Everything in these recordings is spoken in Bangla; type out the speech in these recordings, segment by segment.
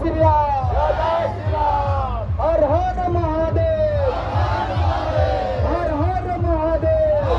श्री राम हर हर महादेव हर हर महादेव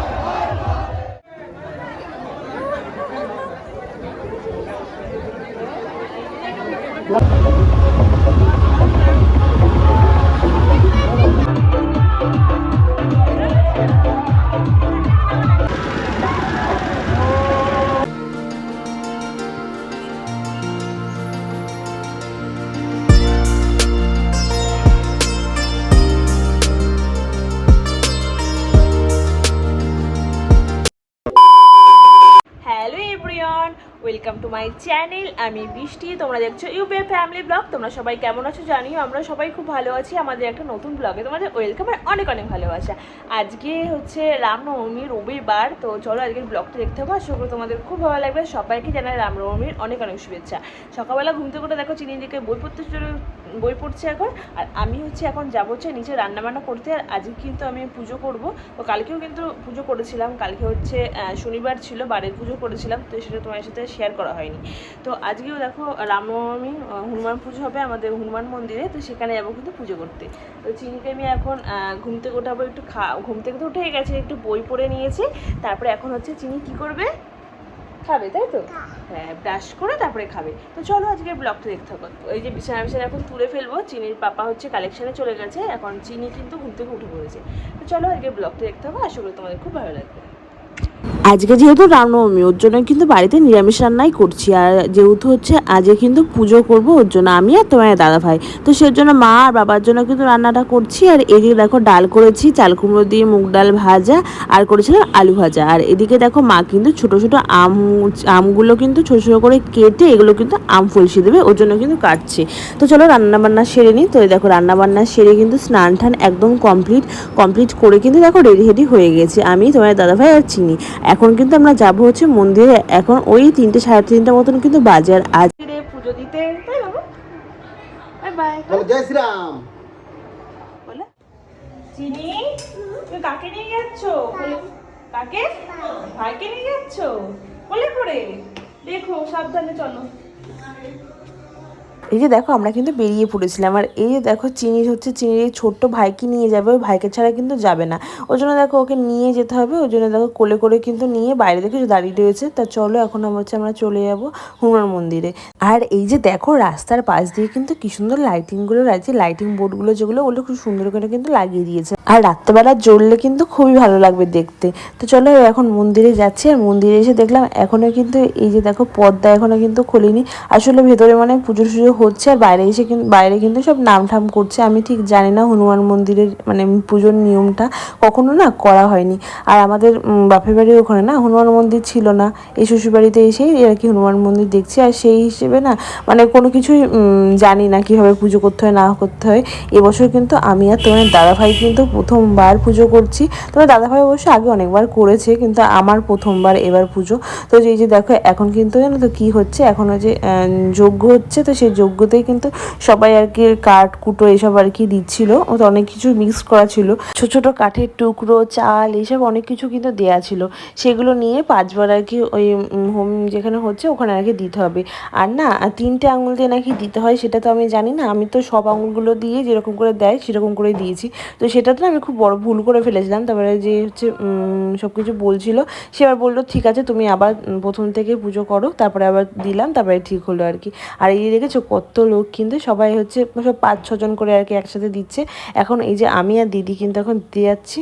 চ্যানেল আমি বৃষ্টি, তোমরা দেখছ ইউপিএ ফ্যামিলি ব্লগ তোমরা সবাই কেমন আছো জানিও, আমরা সবাই খুব ভালো আছি। আমাদের একটা নতুন ব্লগে তোমাদের ওয়েলকাম আর অনেক অনেক ভালোবাসা। আজকে হচ্ছে রামনবমী রবিবার, তো চলো আজকের ব্লগটা দেখতে হবে আশা করি তোমাদের খুব ভালো লাগবে। সবাইকে জানাই রামনবমীর অনেক অনেক শুভেচ্ছা। সকালবেলা ঘুমতে থেকে দেখো চিনি দিকে বই পড়তে বই পড়ছে এখন। আর আমি হচ্ছে এখন যাব হচ্ছে নিচে রান্নাবান্না করতে, আর আজকে কিন্তু আমি পুজো করব। তো কালকেও কিন্তু পুজো করেছিলাম। কালকে হচ্ছে শনিবার ছিল, বাড়ির পুজো করেছিলাম, তো সেটা তোমার সাথে শেয়ার করা হয়নি। তো আজকেও দেখো, রামনবমী হনুমান পুজো হবে আমাদের হনুমান মন্দিরে, তো সেখানে যাব কিন্তু পুজো করতে। তো চিনিকে আমি এখন ঘুম থেকে ওঠাবো একটু খা, ঘুম থেকে তো উঠে গেছে, একটু বই পড়ে নিয়েছি। তারপরে এখন হচ্ছে চিনি কি করবে? খাবে তাই তো? হ্যাঁ ব্রাশ করে তারপরে খাবে। তো চলো আজকের ব্লগটা দেখতে থাকো। ওই যে বিছানা বিছানা এখন তুলে ফেলব চিনির পাপা হচ্ছে কালেকশানে চলে গেছে এখন চিনি কিন্তু ঘুম থেকে উঠে পড়েছে। তো চলো আজকে ব্লগটা দেখতে হবে আশা করি তোমাদের খুব ভালো লাগবে। আজকে যেহেতু রামনবমী, ওর জন্য কিন্তু বাড়িতে নিরামিষ রান্নাই করছি। আর যেহেতু হচ্ছে আজকে কিন্তু পুজো করব, ওর জন্য আমি আর তোমার দাদা ভাই। তো সেই জন্য মা আর বাবার জন্য কিন্তু রান্নাটা করছি। আর এদিকে দেখো ডাল করেছি, চাল কুমড়ো দিয়ে মুগ ডাল ভাজা, আর করেছিলাম আলু ভাজা। আর এদিকে দেখো মা কিন্তু ছোট ছোট আম, আমগুলো কিন্তু ছোট ছোট করে কেটে এগুলো কিন্তু আম ফলসি দেবে, ওর জন্য কিন্তু কাটছে। তো চলো রান্না বান্না সেরে নিই। তো এই দেখো রান্না বান্না সেরে কিন্তু স্নান টান একদম কমপ্লিট কমপ্লিট করে কিন্তু দেখো রেডি হেডি হয়ে গেছে। আমি তোমার দাদাভাই আর চিনি। এখন কিন্তু আমরা যাব হচ্ছে মন্দিরে। এখন ওই তিনটে সাড়ে তিনটা মতন কিন্তু বাজার আর আজ পুজো দিতে। তাই বাবু। বাই বাই বলো জয় শ্রীরাম। চিনি? তুমি কাকে নিয়ে যাচ্ছ? কাকে? ভাইকে নিয়ে যাচ্ছ? কোলে করে দেখো সাবধানে চলো। এই যে দেখো, আমরা কিন্তু বেরিয়ে পড়েছিলাম। আর এই যে দেখো, চিনি হচ্ছে চিনির এই ছোট্ট ভাইকে নিয়ে যাবে। ওই ভাইকে ছাড়া কিন্তু যাবে না। ওই জন্য দেখো, ওকে নিয়ে যেতে হবে। ওই জন্য দেখো, কোলে করে কিন্তু নিয়ে বাইরে দেখে দাঁড়িয়ে রয়েছে। তা চলো, এখন হচ্ছে আমরা চলে যাব হনুমান মন্দিরে। আর এই যে দেখো, রাস্তার পাশ দিয়ে কিন্তু কি সুন্দর লাইটিংগুলো লাগছে লাইটিং বোর্ডগুলো যেগুলো, ওগুলো খুব সুন্দর করে কিন্তু লাগিয়ে দিয়েছে। আর রাত্রেবেলা জ্বললে কিন্তু খুবই ভালো লাগবে দেখতে। তো চলো এখন মন্দিরে যাচ্ছি। আর মন্দিরে এসে দেখলাম এখনও কিন্তু এই যে দেখো, পর্দা এখনও কিন্তু খোলেনি। আসলে ভেতরে মানে পুজো সুজো হচ্ছে আর বাইরে এসে বাইরে কিন্তু সব নাম ঠাম করছে। আমি ঠিক জানি না হনুমান মন্দিরের মানে পুজোর নিয়মটা কখনো না করা হয়নি। আর আমাদের বাপের বাড়ির ওখানে না হনুমান মন্দির ছিল না। এই শ্বশুর বাড়িতে এসেই আর কি হনুমান মন্দির দেখছি? আর সেই হিসেবে না মানে কোনো কিছুই জানি না কীভাবে পুজো করতে হয়, না করতে হয়। এবছর কিন্তু আমি আর তোমার দাদাভাই কিন্তু প্রথমবার পুজো করছি। তবে দাদাভাই অবশ্য আগে অনেকবার করেছে, কিন্তু আমার প্রথমবার এবার পুজো। তো এই যে দেখো, এখন কিন্তু জানো তো কী হচ্ছে? এখন যে যজ্ঞ হচ্ছে, তো সেই যজ্ঞতেই কিন্তু সবাই আর কি কাঠ, কুটো এসব আর কি দিচ্ছিল। ও তো অনেক কিছু মিক্স করা ছিল। ছোট ছোট কাঠের টুকরো, চাল এইসব অনেক কিছু কিন্তু দেয়া ছিল। সেগুলো নিয়ে পাঁচবার আর কি ওই হোম যেখানে হচ্ছে ওখানে আর কি দিতে হবে। আর না তিনটে আঙুল দিয়ে নাকি দিতে হয়, সেটা তো আমি জানি না। আমি তো সব আঙুলগুলো দিয়ে যেরকম করে দেয়, সেরকম করে দিয়েছি। তো সেটা তো আমি খুব বড় ভুল করে ফেলেছিলাম। তারপরে যে হচ্ছে সব কিছু বলছিল, সে আবার বলল, ঠিক আছে, তুমি আবার প্রথম থেকে পুজো করো। তারপরে আবার দিলাম, তারপরে ঠিক হলো আর কি। আর এই দেখেছ কত লোক কিন্তু সবাই হচ্ছে সব পাঁচ ছজন করে আর কি একসাথে দিচ্ছে এখন এই যে আমি আর দিদি কিন্তু এখন দিতে যাচ্ছি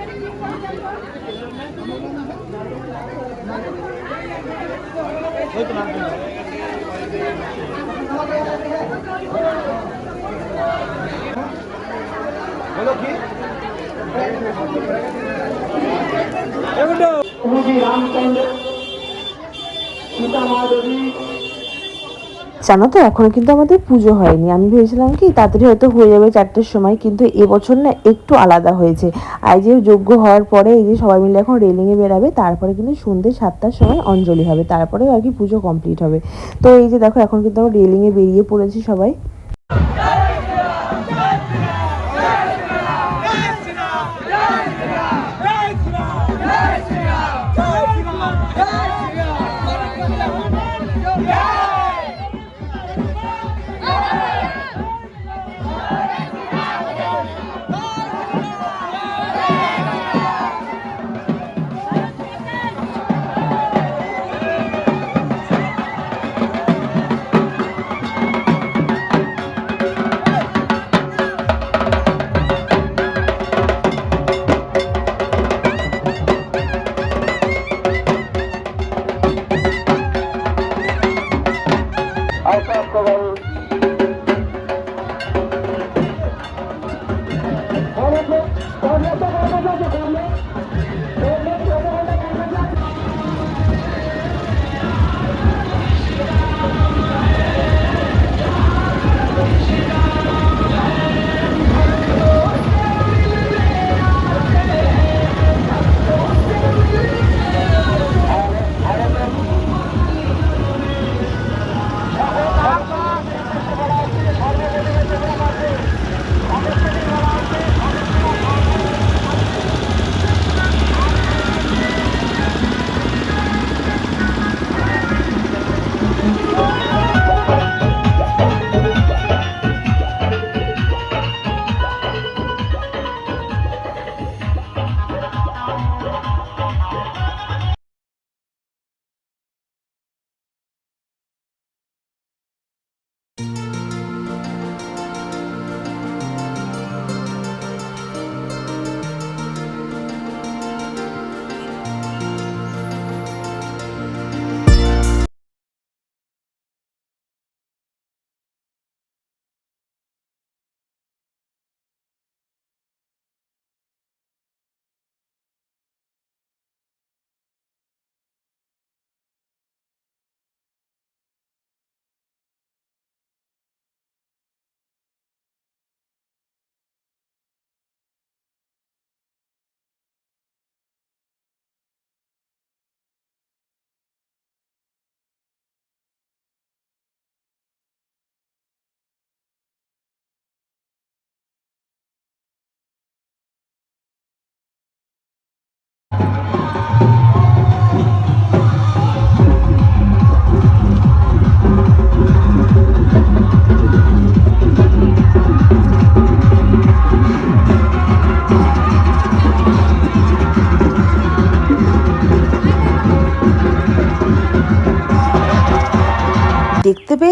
জানো তো, এখনও কিন্তু আমাদের পুজো হয়নি। আমি ভেবেছিলাম কি, তাড়াতাড়ি হয়তো হয়ে যাবে চারটের সময়, কিন্তু এবছর না একটু আলাদা হয়েছে। আর যে যোগ্য হওয়ার পরে এই যে সবাই মিলে এখন রেলিংয়ে বেরাবে, তারপরে কিন্তু সন্ধ্যে সাতটার সময় অঞ্জলি হবে। তারপরে আর কি পুজো কমপ্লিট হবে। তো এই যে দেখো, এখন কিন্তু আমরা রেলিংয়ে বেরিয়ে পড়েছি সবাই। দেখতে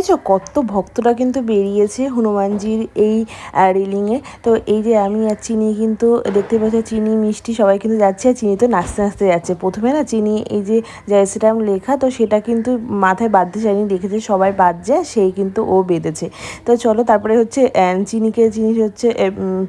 পেয়েছ কত ভক্তরা কিন্তু বেরিয়েছে হনুমানজির এই রেলিংয়ে। তো এই যে আমি আর চিনি কিন্তু দেখতে পাচ্ছি, চিনি, মিষ্টি সবাই কিন্তু যাচ্ছে আর চিনি তো নাচতে নাচতে যাচ্ছে। প্রথমে না চিনি এই যে জয় শ্রীরাম লেখা, তো সেটা কিন্তু মাথায় বাঁধতে চাইনি দেখেছে সবাই বাঁধছে সেই কিন্তু ও বেঁধেছে। তো চলো তারপরে হচ্ছে চিনিকে জিনিস হচ্ছে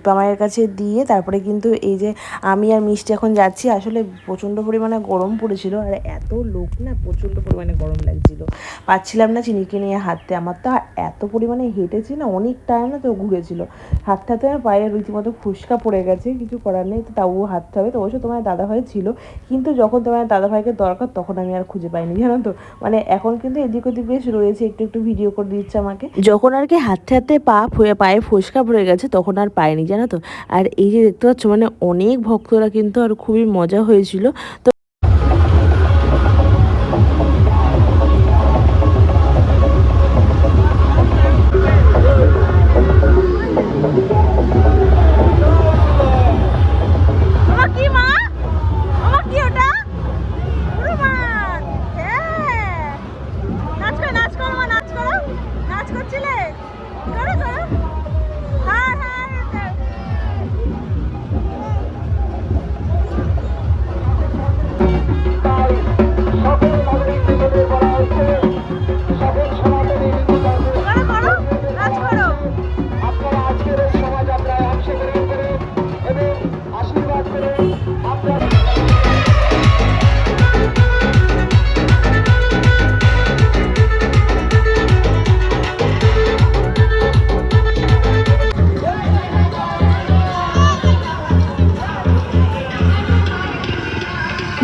পামাইয়ের কাছে দিয়ে তারপরে কিন্তু এই যে আমি আর মিষ্টি এখন যাচ্ছি। আসলে প্রচণ্ড পরিমাণে গরম পড়েছিল, আর এত লোক না প্রচণ্ড পরিমাণে গরম লাগছিল। পাচ্ছিলাম না চিনিকে নিয়ে হাঁটতে আমার তো এত পরিমাণে হেঁটেছি না অনেক টাইম তো ঘুরেছিল। হাঁটতে হাঁটতে আমার পায়ে রীতিমতো ফুসকা পড়ে গেছে, কিছু করার নেই, তো তাও হাঁটতে হবে। তো অবশ্য তোমার দাদাভাই ছিল, কিন্তু যখন তোমার দাদাভাইকে দরকার, তখন আমি আর খুঁজে পাইনি, জানো তো। মানে এখন কিন্তু এদিক ওদিক বেশ রয়েছে, একটু একটু ভিডিও করে দিচ্ছে আমাকে। যখন আর কি হাঁটতে হাঁটতে পা পায়ে ফুসকা পড়ে গেছে, তখন আর পাইনি, জানো তো। আর এই যে দেখতে পাচ্ছ মানে অনেক ভক্তরা কিন্তু আর খুবই মজা হয়েছিল। তো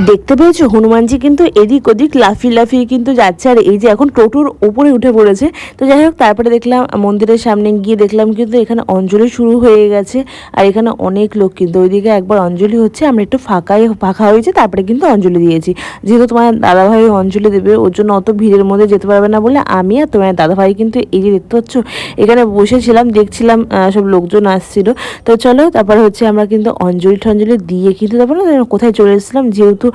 দেখতে পেয়েছ? হনুমানজি কিন্তু এদিক ওদিক লাফিয়ে লাফিয়ে কিন্তু যাচ্ছে। আর এই যে এখন টোটোর উপরে উঠে পড়েছে। তো যাই হোক, তারপরে দেখলাম, মন্দিরের সামনে গিয়ে দেখলাম কিন্তু এখানে অঞ্জলি শুরু হয়ে গেছে। আর এখানে অনেক লোক কিন্তু। ওইদিকে একবার অঞ্জলি হচ্ছে, আমরা একটু ফাঁকাই, ফাঁকা হয়েছে, তারপরে কিন্তু অঞ্জলি দিয়েছি। যেহেতু তোমার দাদাভাই অঞ্জলি দেবে, ওর জন্য অত ভিড়ের মধ্যে যেতে পারবে না বলে আমি আর তোমার দাদাভাই কিন্তু এই যে দেখতে পাচ্ছ, এখানে বসেছিলাম, দেখছিলাম সব লোকজন আসছিল। তো চলো, তারপরে হচ্ছে আমরা কিন্তু অঞ্জলি ঠঞ্জলি দিয়ে কিন্তু তারপরে কোথায় চলে এসেছিলাম, যেহেতু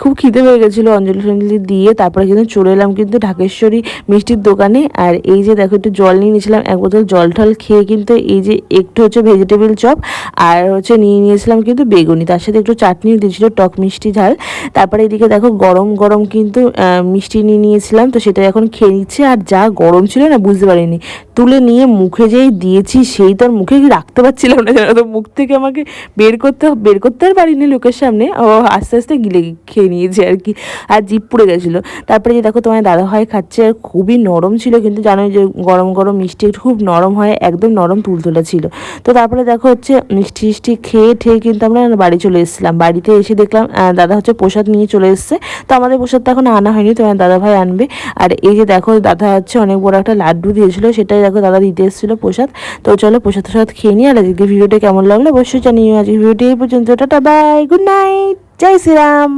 খুব খিদে হয়ে গেছিল অঞ্জলি টঞ্জলি দিয়ে, তারপরে কিন্তু চলে এলাম কিন্তু ঢাকেশ্বরী মিষ্টির দোকানে। আর এই যে দেখো, একটু জল নিয়ে নিয়েছিলাম, এক বোতল জল টল খেয়ে কিন্তু এই যে একটু হচ্ছে ভেজিটেবল চপ আর হচ্ছে নিয়ে নিয়েছিলাম কিন্তু বেগুনি। তার সাথে একটু চাটনিও দিয়েছিল, টক মিষ্টি ঝাল। তারপরে এদিকে দেখো, গরম গরম কিন্তু মিষ্টি নিয়ে নিয়েছিলাম, তো সেটা এখন খেয়ে নিচ্ছে। আর যা গরম ছিল না, বুঝতে পারিনি। তুলে নিয়ে মুখে যেই দিয়েছি, সেই তো আর মুখে রাখতে পারছিলাম না জানো তো? মুখ থেকে আমাকে বের করতে বের করতে আর পারিনি লোকের সামনে। ও আস্তে আস্তে গিলে খেয়ে নিয়েছে আর কি। আর জিপ পুড়ে গেছিল। তারপরে যে দেখো তোমার দাদা হয় খাচ্ছে আর খুবই নরম ছিল কিন্তু জানোই যে গরম গরম মিষ্টি খুব নরম হয়, একদম নরম তুল তুলতুলে ছিল। তো তারপরে দেখো হচ্ছে মিষ্টি মিষ্টি খেয়ে ঠেয়ে কিন্তু আমরা বাড়ি চলে এসেছিলাম। বাড়িতে এসে দেখলাম দাদা হচ্ছে প্রসাদ নিয়ে চলে এসেছে। তো আমাদের প্রসাদটা এখন আনা হয়নি, তোমার দাদা ভাই আনবে। আর এই যে দেখো দাদা হচ্ছে অনেক বড় একটা লাড্ডু দিয়েছিল, সেটাই দেখো দাদা দিতে এসেছিল প্রসাদ। তো চলো প্রসাদ প্রসাদ খেয়ে নিয়ে আর আজকে ভিডিওটা কেমন লাগল অবশ্যই জানিও। আজকে ভিডিওটি এই পর্যন্ত। টাটা বাই গুড নাইট জয় শ্রীরাম।